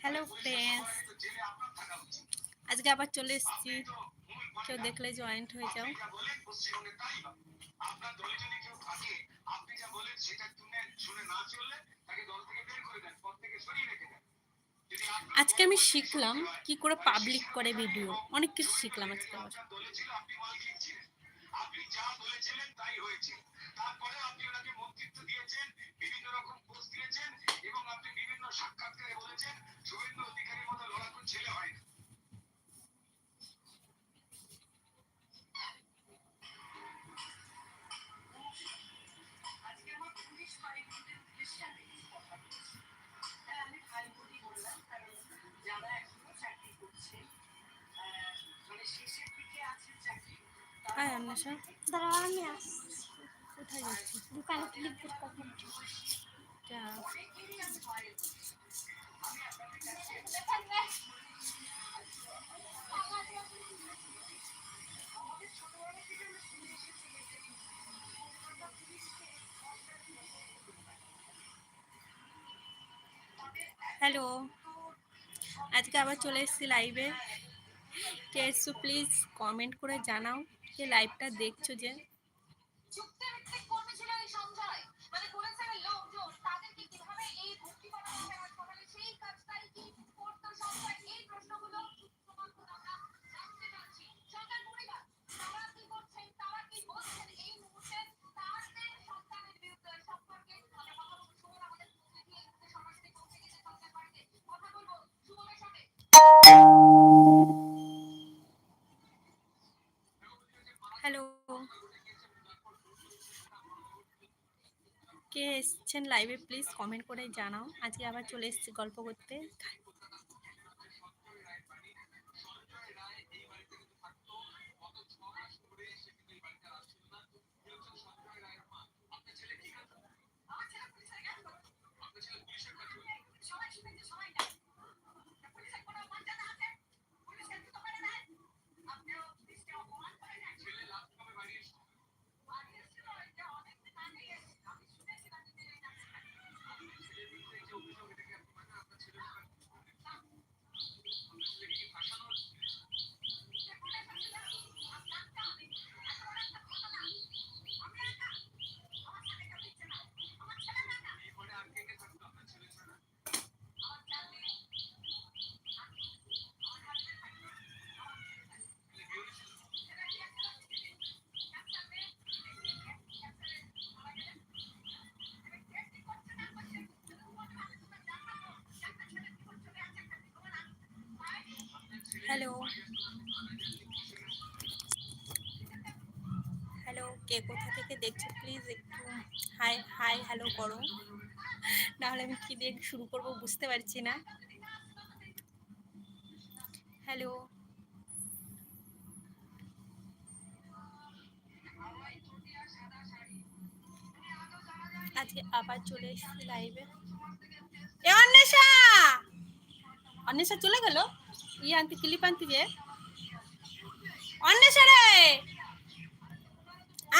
Hello friends আজকে আবার চলে এসেছি। কেউ দেখলে জয়েন্ট হয়ে যাও। আজকে আমি শিখলাম কি করে পাবলিক করে ভিডিও অনেক কিছু শিখলাম আজকে আবার। আপনি যা বলেছিলেন তাই হয়েছে। তারপরে আপনি ওনাকে মন্ত্রিত্ব দিয়েছেন, বিভিন্ন রকম পোস্ট দিয়েছেন এবং আপনি বিভিন্ন সাক্ষাৎকারে বলেছেন, শুভেন্দু অধিকারীর মতো লড়াকুর ছেলে হয় না। হাই অন্বেষা দাঁড়াও আমি কোথায় যাচ্ছি? দোকানে হ্যালো আজকে আবার চলে এসেছি লাইভে কে এসছো প্লিজ কমেন্ট করে জানাও। যে লাইভটা দেখছ যে? কে এসছেন লাইভে প্লিজ কমেন্ট করে জানাও। আজকে আবার চলে এসেছি গল্প করতে সবাই শুনেছে সবাই জানে পুলিশের কোনো মর্যাদা আছে পুলিশকে জুতো মেরে দেয় আপনিও পুলিশকে অপমান করে দেন বাড়িয়েছিল এটা অনেক দিন আগে আমি শুনেছিলাম যে এই হ্যালো হ্যালো কে কোথা থেকে দেখছ? প্লিজ একটু হাই হাই হ্যালো করো। নাহলে আমি কি দিয়ে শুরু করব বুঝতে পারছি না। হ্যালো আজকে আবার চলে এসেছি লাইভে অন্বেষা! অন্বেষা চলে গেল। ইয়ে আনতে ক্লিপ আনতে যে অন্বেষা রে!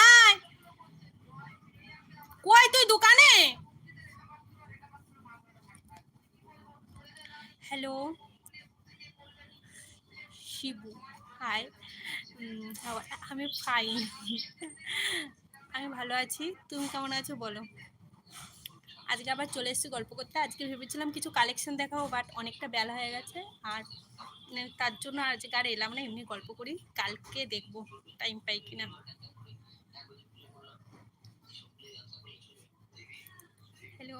আয়! কই তুই দোকানে? হ্যালো শিবু হাই আমি ফাইন আমি ভালো আছি। তুমি কেমন আছো বলো? আজকে আবার চলে এসেছি গল্প করতে। আজকে ভেবেছিলাম কিছু কালেকশন দেখাবো বাট অনেকটা বেলা হয়ে গেছে। আর মানে তার জন্য আজকে আর এলাম না, এমনি গল্প করি। কালকে দেখব টাইম পাই কিনা। হ্যালো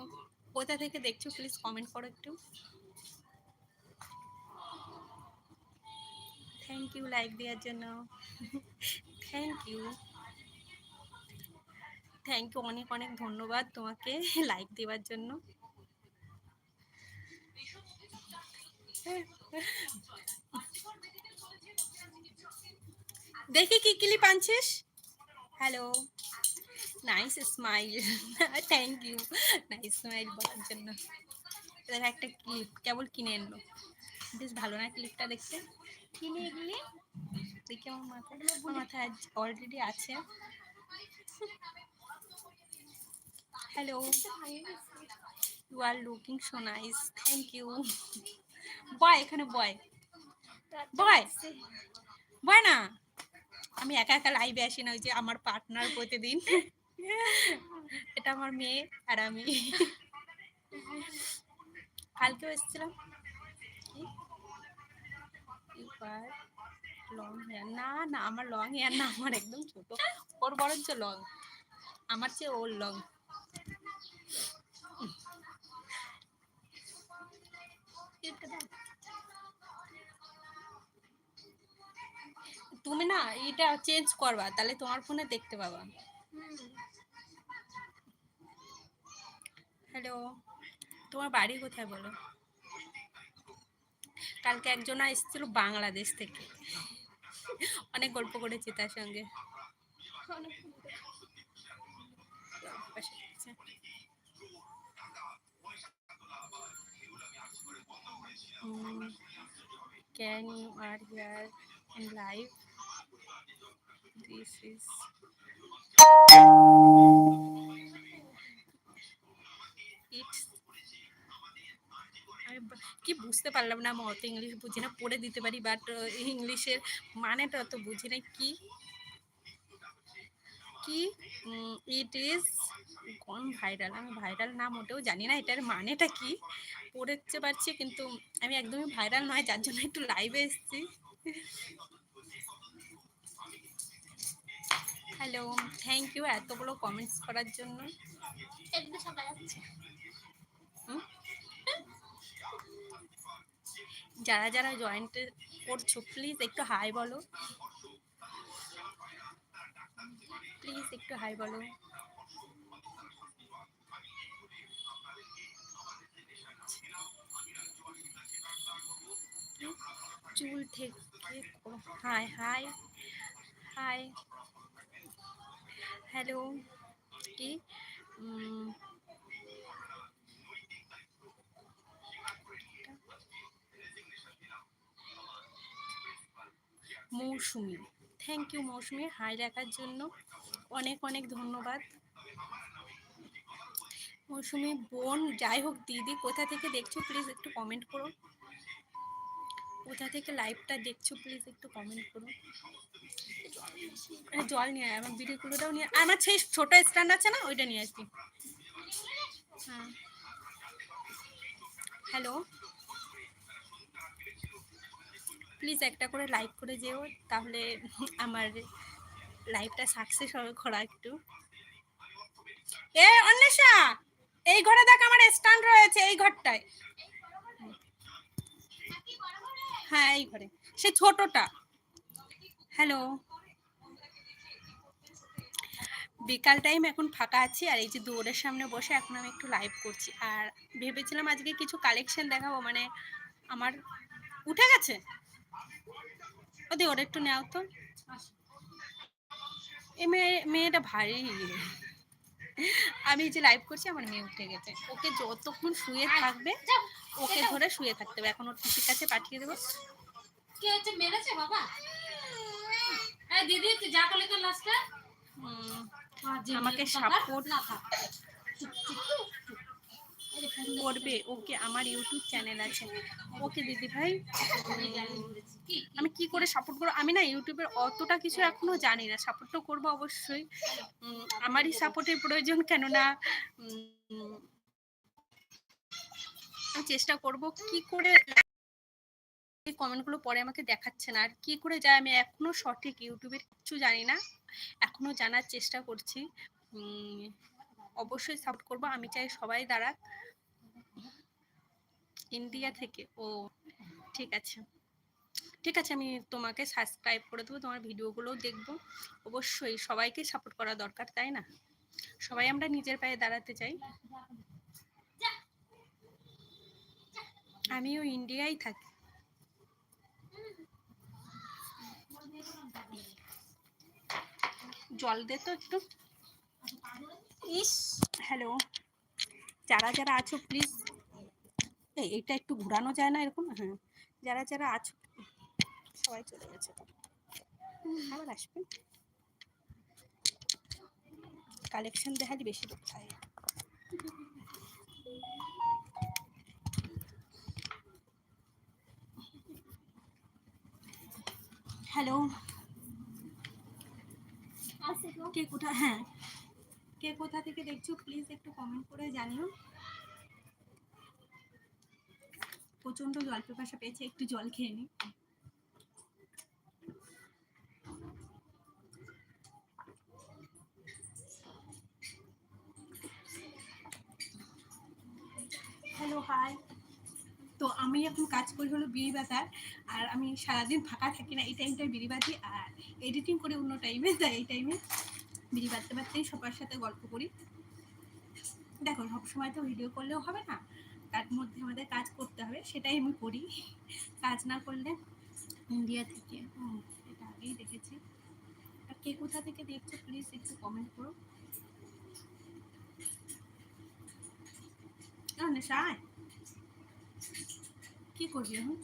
কোথা থেকে দেখছ? প্লিজ কমেন্ট করো একটু। থ্যাংক ইউ লাইক দেওয়ার জন্য। থ্যাংক ইউ থ্যাংক ইউ অনেক অনেক ধন্যবাদ তোমাকে লাইক দেওয়ার জন্য। দেখি কি কিলি আনছিস? Hello nice smile thank you nice smile বলার জন্য। এদের একটা ক্লিপ, কেবল কিনে আনলো বেশ ভালো না ক্লিপটা দেখতে? কিনে এগুলি? দেখি আমার মাথায়। মাথায় অলরেডি আছে। Hello you are looking so nice thank you boy এখানে বয় বয় বয় না. আমি একা একা লাইভে আসি না, ওই যে আমার পার্টনার প্রতিদিন। এটা আমার মেয়ে আর আমি। কালকেও এসেছিলাম। লং হেয়ার না না, আমার লং হেয়ার না, আমার একদম ছোট। ওর বরঞ্চ লং আমার চেয়ে ওর লং তুমি না এটা চেঞ্জ করবা, তাহলে তোমার ফোনে দেখতে পাবা। হ্যালো তোমার বাড়ি কোথায় বলো? কালকে একজন এসেছিল বাংলাদেশ থেকে। অনেক গল্প করেছি তার সঙ্গে। Can you are here live it's আমি কি বুঝতে পারলাম না আমি অত ইংলিশ বুঝি না, পড়ে দিতে পারি বাট ইংলিশের মানেটা অত বুঝি না। কি? কি? ইট ইজ কোন ভাইরাল আমি ভাইরাল না মোটেও জানি না এটার মানেটা কি। পড়েতে পারছি, কিন্তু আমি একদমই ভাইরাল নয়, যার জন্য একটু লাইভে এসেছি। হ্যালো থ্যাংক ইউ এতগুলো কমেন্টস করার জন্য? যারা যারা জয়েন্ট করছ প্লিজ একটু হাই বলো। প্লিজ একটু হাই বলো। চুল থেকে হাই হাই হাই হ্যালো, কি? Mousumi. Thank you Mousumi. Hi লেখার জন্য অনেক অনেক ধন্যবাদ। মৌসুমি, বোন, যাই হোক, দিদি, কোথা থেকে দেখছ? প্লিজ একটু কমেন্ট করো। কোথা থেকে লাইভটা দেখছ প্লিজ একটু কমেন্ট করো। জল নিয়ে আয় আমার ভিডিওগুলোটাও নিয়ে আমার সেই ছোট স্ট্যান্ড আছে না ওইটা নিয়ে আসবি। হ্যাঁ। হ্যালো প্লিজ একটা করে লাইক করে যেও তাহলে আমার লাইভটা সাকসেস হবে করা একটু। এ অন্বেষা এই ঘরে দেখ আমার স্ট্যান্ড রয়েছে এই ঘরটায়। হ্যাঁ এই ঘরে। সে ছোটটা। হ্যালো বিকাল টাইম এখন ফাঁকা আছি, আর এই যে দৌড়ের সামনে বসে এখন আমি একটু লাইভ করছি। আর ভেবেছিলাম আজকে কিছু কালেকশন দেখাবো মানে আমার উঠে গেছে? ওদি, ওর একটু নেও তো। এই মেয়ে, মেয়েটা ভারী। আমি যে লাইভ করছি আমার মেয়ে উঠে গেছে। ওকে যতক্ষণ শুয়ে থাকবে ওকে ধরে শুয়ে থাকতে হবে। এখন ওর পিসির কাছে পাঠিয়ে দেবো। কে হচ্ছে মেরেছে বাবা? হ্যাঁ দিদি তুই যা করলি তো লাস্টে আমাকে সাপোর্ট না থাক। করবে। ওকে আমার ইউটিউব চ্যানেল আছে। ওকে দিদি ভাই আমি কি করে সাপোর্ট করব? আমি না ইউটিউবের অতটা কিছু এখনও জানি না। সাপোর্ট তো করব অবশ্যই। আমারই সাপোর্টের প্রয়োজন কেননা চেষ্টা করব কি করে কমেন্টগুলো পরে আমাকে দেখাচ্ছে না। আর কি করে যায় আমি এখনও সঠিক ইউটিউবের কিছু জানি না। এখনও জানার চেষ্টা করছি। অবশ্যই সাপোর্ট করব। আমি চাই সবাই দাঁড়াক। ইন্ডিয়া থেকে। ও ঠিক আছে। ঠিক আছে আমি তোমাকে সাবস্ক্রাইব করে দেবো তোমার ভিডিওগুলোও দেখব। অবশ্যই সবাইকে সাপোর্ট করা দরকার তাই না? সবাই আমরা নিজের পায়ে দাঁড়াতে চাই। আমিও ইন্ডিয়ায় থাকি। জল দে তো একটু। ইস। হ্যালো যারা যারা আছো প্লিজ এটা একটু ঘুরানো যায় না এরকম? হ্যাঁ। যারা যারা আছো সবাই চলে গেছে। আবার আসবেন কালেকশন দেখালি বেশি দেখায় হ্যালো কে কোথা হ্যাঁ। কে কোথা থেকে দেখছ প্লিজ একটু কমেন্ট করে জানিও। প্রচণ্ড জল পিপাসা পেয়েছে, একটু জল খেয়ে নি হ্যালো হাই তো আমি এখন কাজ করি হলো বিড়ি বাতার আর আমি সারাদিন ফাঁকা থাকি না, এই টাইমটায় বিড়ি বাজি, আর এডিটিং করে অন্য টাইমে তাই এই টাইমে বিড়ি বাজতে বাজতেই সবার সাথে গল্প করি। দেখো সব সময় তো ভিডিও করলেও হবে না তার মধ্যে আমাদের কাজ করতে হবে সেটাই আমি করি। কাজ না করলে ইন্ডিয়া থেকে। এটা আগেই দেখেছি। আর কে কোথা থেকে দেখছ প্লিজ একটু কমেন্ট করো। না সায় কি করবি এখন?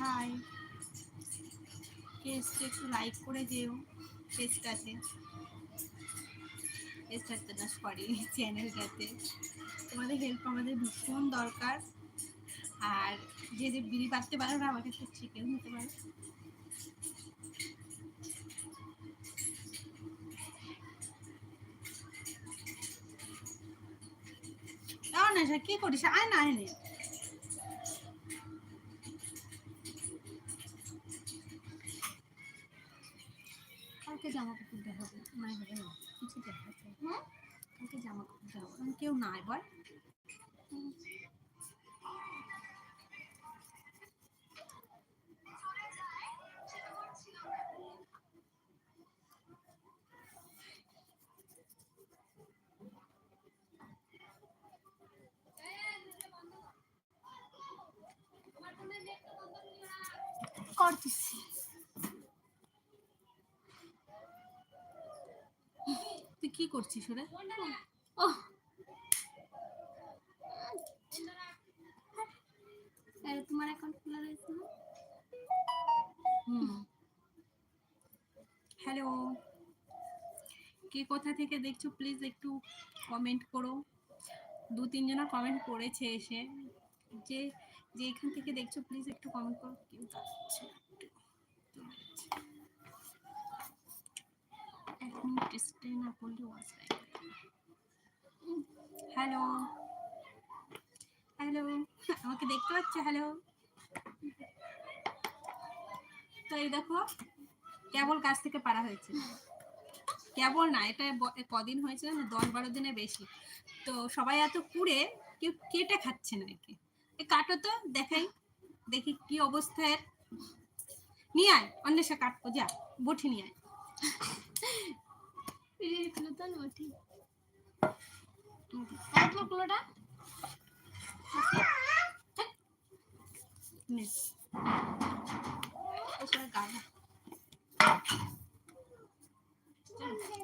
হাই পেজটা একটু লাইক করে যেও পেজটাতে পেজটাতে না সরি চ্যানেলটাতে তোমাদের হেল্প আমাদের ভীষণ দরকার। আর যে যে বিড়ি পাততে পারো না, আমাকে একটু চিকেন হতে পারে। না কি করিস? আয় না, আয় নাই করতেছি। তুই কি করছিস ওরা? ও আরে তোমার অ্যাকাউন্ট খোলা রয়েছে না? হুম। হ্যালো কে কোথা থেকে দেখছ প্লিজ একটু কমেন্ট করো। দু তিনজনা কমেন্ট করেছে এসে। যে যে এখান থেকে দেখছ প্লিজ একটু কমেন্ট করো। কেউ যাচ্ছে? না, একটু চলে যাচ্ছে। এক মিনিট স্টে না করলে হ্যালো হ্যালো আমাকে দেখতে পাচ্ছ? হ্যালো তো এই দেখো, কেবল কাছ থেকে পারা হয়েছে। কেবল না, এটা কদিন হয়েছে না দশ বারো দিনে বেশি। তো সবাই এত কুড়ে, কেউ কেটে খাচ্ছে না একে। কাটো তো, দেখাই। দেখি কি অবস্থায় নিয়ে আয়, অন্বেষা কাটবো, যা বটি নিয়ে আয়। অল্প গুলোটা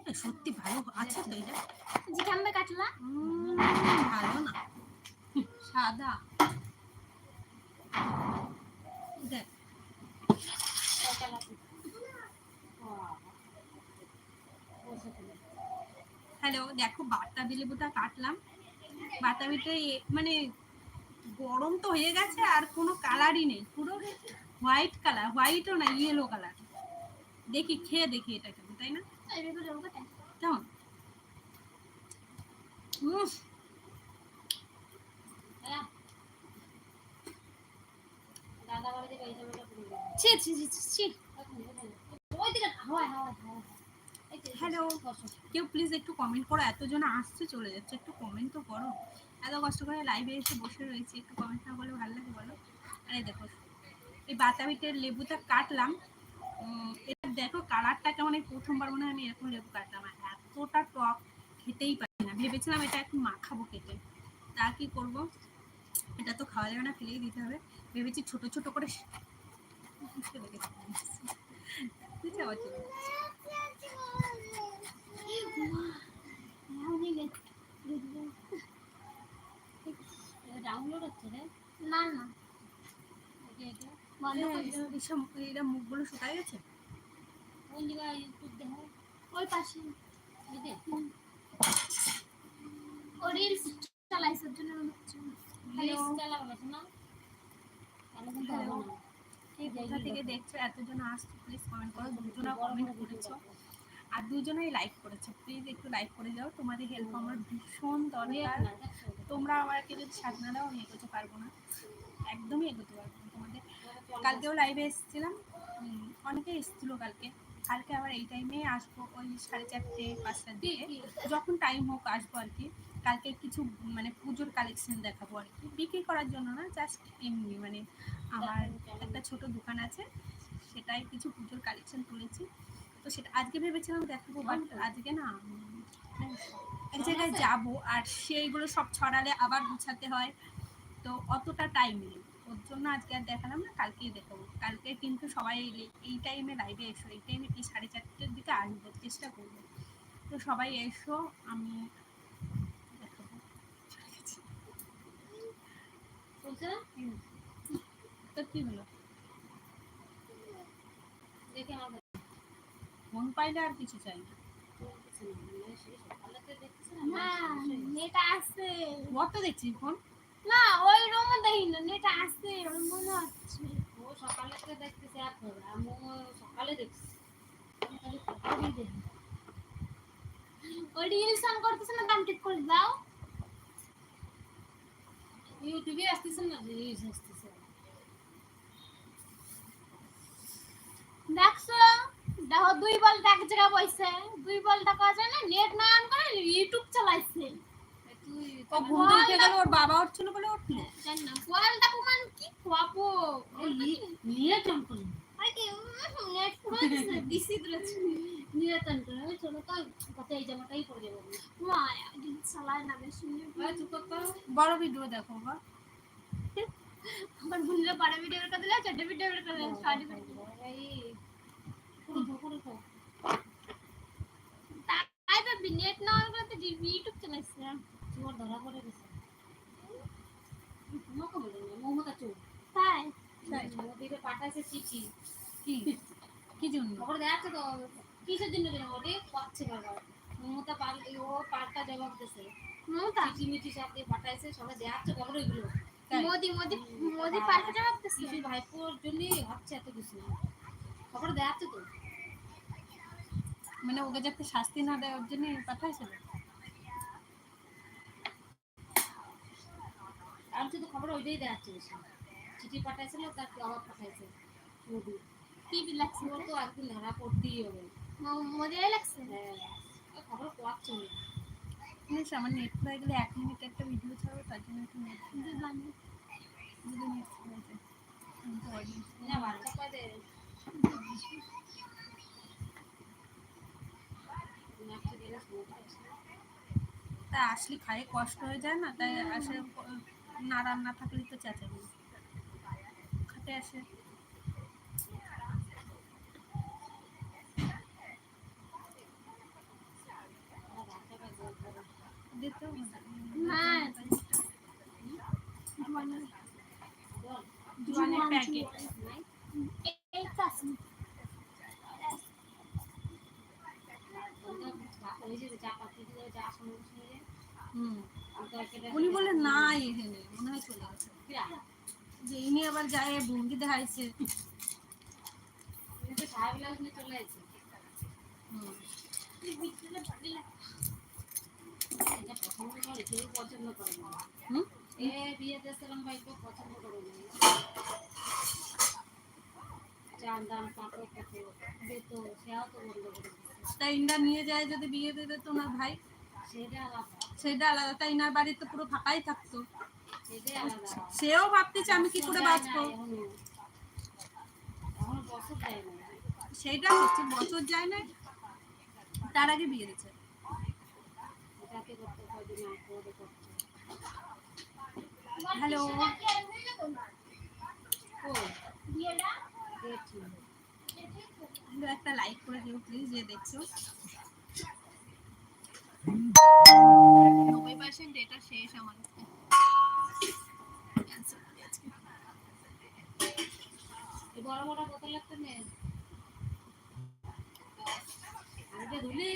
এ, সত্যি ভালো আছে তো এটা? জি কাটলা ভালো না। সাদা। দেখ। হ্যালো দেখো বাতাবি লেবুটা কাটলাম। বাতাবিটা মানে গরম তো হয়ে গেছে আর কোনো কালারই নেই। পুরো হোয়াইট কালার হোয়াইটও না ইয়েলো কালার দেখি খেয়ে দেখি এটা কেমন তাই না? কেমন? ছি ছি ছি, ছি ওই দিকে হাওয়ায় হাওয়ায় হাওয়ায়। বসো। কেউ প্লিজ একটু কমেন্ট করো, এতজন আসছে, চলে যাচ্ছে, একটু কমেন্ট তো করো। এত কষ্ট করে লাইভে এসে বসে রয়েছি, একটু কমেন্ট না করলে ভালো লাগে বলো? আরে দেখো, এই বাতাবিটের লেবুটা কাটলাম। এটা দেখো কালারটা কেমন, এই প্রথমবার মনে হয় আমি এরকম লেবু কাটলাম এতটা টক খেতেই পারি না। ভেবেছিলাম এটা একটু মাখাবো কেটে তা কি করব? এটা তো খাওয়া যাবে না ফেলেই দিতে হবে। ভেবেছি ছোট ছোট করে দিতে হবে। বুঝতে পারছ? এমনই গে- এটা ডাউনলোড হচ্ছে রে না না। এটা এটা বন্ধ করে দিছি। এ- এসব এরা মুখগুলো শুকায় গেছে? কোন জায়গায় ইউটিউব দেখো ওই পাশে। ও রিলস চালাইছে জন্য হচ্ছে। চালাবো না শোনা তাহলে কিন্তু হবে না। কে কোথা থেকে দেখছ? এতজন আসছো প্লিজ কমেন্ট করো। দুজনা কমেন্ট করেছ। আর দুজনেই লাইক করেছে। প্লিজ একটু লাইক করে যাও। তোমাদের হেল্প আমার ভীষণ দরকার। তোমরা আমাকে যদি সাথ না দাও, আমি এগোতে পারব না। একদমই এগোতে পারব না। তোমাদের কালকেও লাইভে এসেছিলাম। অনেকে এসেছিল কালকে। কালকে আবার এই টাইমে আসব ওই সাড়ে চারটে, পাঁচটার দিকে। যখন টাইম হোক আসব আর কি। কালকে কিছু মানে পুজোর কালেকশন দেখাবো আর কি। বিক্রি করার জন্য না জাস্ট এমনি মানে আমার একটা ছোট দোকান আছে। সেটাই কিছু পুজোর কালেকশন তুলেছি। তো সেটা আজকে ভেবেছিলাম দেখাবো বাট আজকে না এক জায়গায় যাব আর সেইগুলো সব ছড়ালে আবার গুছাতে হয় তো অতটা টাইম নেই। ওর জন্য আজকে আর দেখালাম না কালকেই দেখাবো। কালকে কিন্তু সবাই এলে- এই টাইমে লাইভে এসো এই টাইমে কি সাড়ে চারটের দিকে আসব চেষ্টা করব। তো সবাই এসো আমি দেখাবো। তো কি হলো? দেখে আমার ফোন পাইলে আর কিছু চাই না। নেট আছে। দেখছি ফোন? ওই রুমে দেখি না নেট আছে ওর মনে হচ্ছে। ও সকালেতে দেখতেছে এখন আমি সকালে দেখছি। আমি দেখি ও রিলস অন করতেছে না দাম ঠিক করে দাও। ইউটিউবে আসতেছে না রিলস আসতেছে। দেখছ? দেখো দুই বলটা এক জায়গায় বইছে। দুই বলটা কাজ যায় না নেট না অন করে ইউটিউব চালাইছে। তুই ও ঘুম থেকে গেল ওর বাবা উঠছিল বলে উঠল। জান না। বলটা কুমান কি খাব নিয়ে চম্পল নেট পুরো দিছি দিছি নিয়তন করে ওই ছোট তো কথা এই জামাটাই পরে যাব। মায়া চালায় না বেশি। চুপ কর বড় ভিডিও দেখো বা আমার বোনরা পাড়া ভিডিও করে দিলে ছোট ভিডিও করে দিলে শাড়ি করে কিসের জন্য ওরে পাচ্ছে মমতা পাল ও পাল্টা জবাব দিছে সব দিয়ে পাঠাইছে সবাই দেখাচ্ছে খবর ওইগুলো? মোদি মোদি মোদি পাল্টা জবাব দিছে ভাইপোর জন্যই হচ্ছে এত কিছু খবর দেখাচ্ছে তো মানে ওকে যাতে শাস্তি না দেয় ওর জন্য পাঠাইছিল আর শুধু খবর ওইটাই দেখাচ্ছে বেশি চিঠি পাঠাইছিল তার জবাব পাঠাইছে? মোদি কি লাগছে ওর তো একদিন ধরা পড়তেই হবে। মোদি লাগছে। হ্যাঁ খবর না। জানিস আমার নেট হয়ে গেলে এক মিনিট একটা ভিডিও ছাড়বো তার জন্য একটু নেট দুবানি যদি নেট হয়ে যায়। না বারটা পাবে তা আসলে খায়ে কষ্ট হয়ে যায় না তাই আসে না রান্না থাকলে তো চেঁচাবি খাতে আসে। জোয়ানের প্যাকেট এই উনি বলে না, এখানে মনে হয় চলে গেছে যে ইনি আবার যায় ভঙ্গি দেখাইছে। চলে আছে পছন্দ করে না এ বিয়ে দিয়েছিলাম ভাই পছন্দ করে না চান দান পাঁপড় দিত সেও তো বন্ধ করে দিচ্ছে তা ইন্ডা নিয়ে যায় যদি বিয়ে দিয়ে দিত না ভাই। সেটা আলাদা। সেটা আলাদা। তাই ইনার বাড়িতে পুরো ফাঁকাই থাকতো। সেও ভাবতেছে আমি কি করে বাঁচবো? সেইটা হচ্ছে বছর যায় না তার আগে বিয়ে দিচ্ছে হ্যালো। ও বিয়েটা? একটা লাইক করে দিও প্লিজ যে দেখছ। নব্বই পার্সেন্ট ডেটা শেষ আমার বড় বড় বোতল একটা নেই। আমি যে ধুলি।